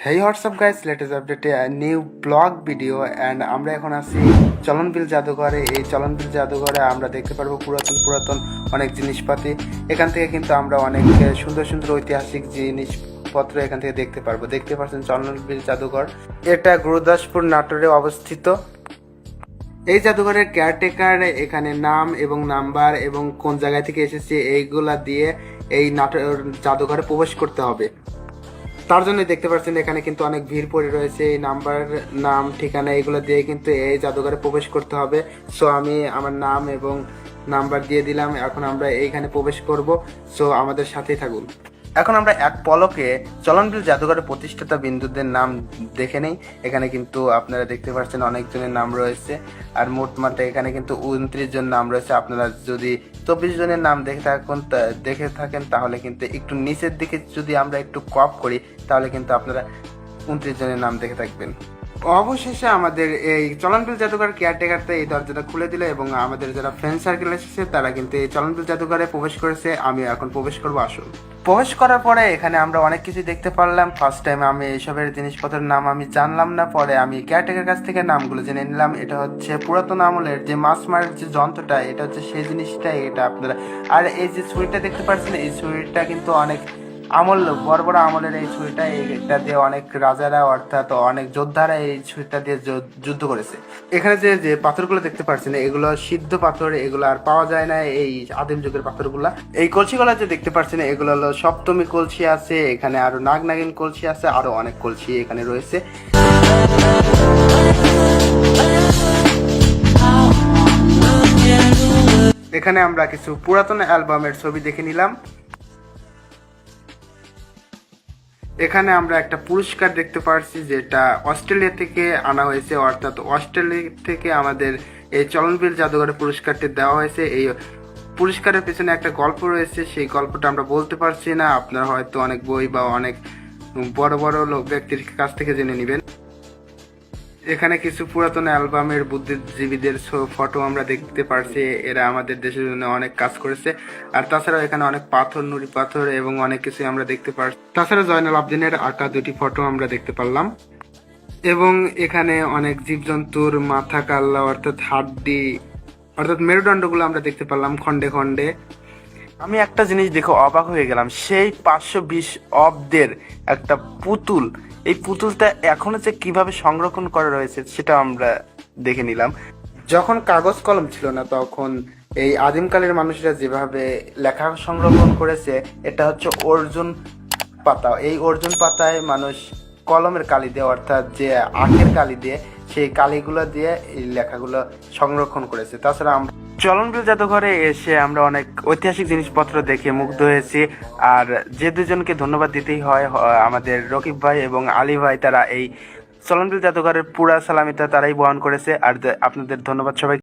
হেই WhatsApp guys latest আপডেটে new blog video and আমরা এখন আছি চলনবিল জাদুঘরে। এই চলনবিল জাদুঘরে আমরা দেখতে পারব পুরাতন পুরাতন অনেক জিনিসপাতি। এখান থেকে কিন্তু আমরা অনেক সুন্দর সুন্দর ঐতিহাসিক জিনিসপত্র এখান থেকে দেখতে পারব। দেখতে পাচ্ছেন চলনবিল জাদুঘর। এটা গুরুদাসপুর নাটোরে অবস্থিত। এই জাদুঘরের কেয়ারটেকার এখানে নাম এবং নাম্বার এবং কোন জায়গা থেকে এসেছে, এইগুলা দিয়ে এই নাটোর জাদুঘরে প্রবেশ করতে হবে। তার জন্য দেখতে পাচ্ছেন এখানে কিন্তু অনেক ভিড় পড়ে রয়েছে, এই নাম্বার, নাম, ঠিকানা এগুলো দিয়ে কিন্তু এই জাদুঘরে প্রবেশ করতে হবে। সো আমি আমার নাম এবং নাম্বার দিয়ে দিলাম, এখন আমরা এইখানে প্রবেশ করব। সো আমাদের সাথেই থাকুন। এখন আমরা এক পলকে চলনবিল জাদুঘরের প্রতিষ্ঠাতা বিন্দুদের নাম দেখে নেই। এখানে কিন্তু আপনারা দেখতে পাচ্ছেন অনেকজনের নাম রয়েছে। আর মোট মাত্রা এখানে কিন্তু উনত্রিশ জন নাম রয়েছে। আপনারা যদি চব্বিশ জনের নাম দেখে থাকুন দেখে থাকেন, তাহলে কিন্তু একটু নিচের দিকে যদি আমরা একটু কপ করি, তাহলে কিন্তু আপনারা উনত্রিশ জনের নাম দেখে থাকবেন। অবশেষে আমাদের এই চলনবিল জাদুঘর কেয়ারটেকারতে এই দরজাটা খুলে দিল এবং আমাদের যারা ফ্রেন্ড সার্কেল এসেছে, তারা কিন্তু এই চলনবিল জাদুঘরে প্রবেশ করেছে। আমি এখন প্রবেশ করব, আসুন। প্রবেশ করার পরে এখানে আমরা অনেক কিছু দেখতে পারলাম। ফার্স্ট টাইম আমি এইসবের জিনিসপত্রের নাম আমি জানলাম না। পরে আমি কেয়ারটেকার কাছ থেকে নামগুলো জেনে নিলাম। এটা হচ্ছে পুরাতন আমলের যে মাছ মারার যে যন্ত্রটা, এটা হচ্ছে সেই জিনিসটাই। এটা আপনারা আর এই যে ছুরিটা দেখতে পাচ্ছেন, এই ছুরিটা কিন্তু অনেক আমল, বড় বড় আমলের এই ছুরিটা, এটা দিয়ে অনেক রাজারা, অর্থাৎ অনেক যোদ্ধারা এই ছুরিটা দিয়ে যুদ্ধ করেছে। এখানে যে যে পাথরগুলো দেখতে পাচ্ছেন এগুলো সিদ্ধ পাথর, এগুলো আর পাওয়া যায় না এই আদিম যুগের পাথরগুলা। এই কলসিগুলো যে দেখতে পাচ্ছেন এগুলো হলো সপ্তমী কলসি আছে, এখানে আরও নাগ নাগিন কলসি আছে, আরও অনেক কলসি এখানে রয়েছে। এখানে আমরা কিছু পুরাতন অ্যালবামের ছবি দেখে নিলাম। এখানে আমরা একটা পুরস্কার দেখতে পারছি যেটা অস্ট্রেলিয়া থেকে আনা হয়েছে, অর্থাৎ অস্ট্রেলিয়া থেকে আমাদের এই চলনবিল জাদুঘরের পুরস্কারটি দেওয়া হয়েছে। এই পুরস্কারের পেছনে একটা গল্প রয়েছে, সেই গল্পটা আমরা বলতে পারছি না। আপনারা হয়তো অনেক বই বা অনেক বড় বড় লোক ব্যক্তির কাছ থেকে জেনে নেবেন। এখানে কিছু পুরাতন অ্যালবামের বুদ্ধিজীবীদের ফটো আমরা দেখতে পারছি। এরা আমাদের দেশের জন্য অনেক কাজ করেছে। আর তাছাড়াও এখানে অনেক পাথর, নুড়ি পাথর এবং অনেক কিছু আমরা দেখতে পারছি তাছাড়া জয়নাল আবদিনের আঁকা দুটি ফটো আমরা দেখতে পারলাম। এবং এখানে অনেক জীবজন্তুর মাথা কাল্লা অর্থাৎ হাড্ডি অর্থাৎ মেরুদণ্ডগুলো আমরা দেখতে পারলাম খন্ডে খন্ডে আমি একটা জিনিস দেখে অবাক হয়ে গেলাম, সেই পাঁচশো বিশ অব্দের একটা পুতুল, এই পুতুলটা এখনও যে কীভাবে সংরক্ষণ করা রয়েছে সেটা আমরা দেখে নিলাম। যখন কাগজ কলম ছিল না তখন এই আদিমকালের মানুষরা যেভাবে লেখা সংরক্ষণ করেছে, এটা হচ্ছে অর্জুন পাতা। এই অর্জুন পাতায় মানুষ কলমের কালি দিয়ে, অর্থাৎ যে আখের কালি দিয়ে, সেই কালিগুলো দিয়ে এই লেখাগুলো সংরক্ষণ করেছে। তাছাড়া আমরা চলনবিল জাদুঘরে এসে আমরা অনেক ঐতিহাসিক জিনিসপত্র দেখে মুগ্ধ হয়েছি। আর যে দুজনকে ধন্যবাদ দিতেই হয় আমাদের রকিব ভাই এবং আলী ভাই, তারা এই চলনবিল জাদুঘরের পুরা সালামিতা তারাই বহন করেছে। আর আপনাদের ধন্যবাদ সবাই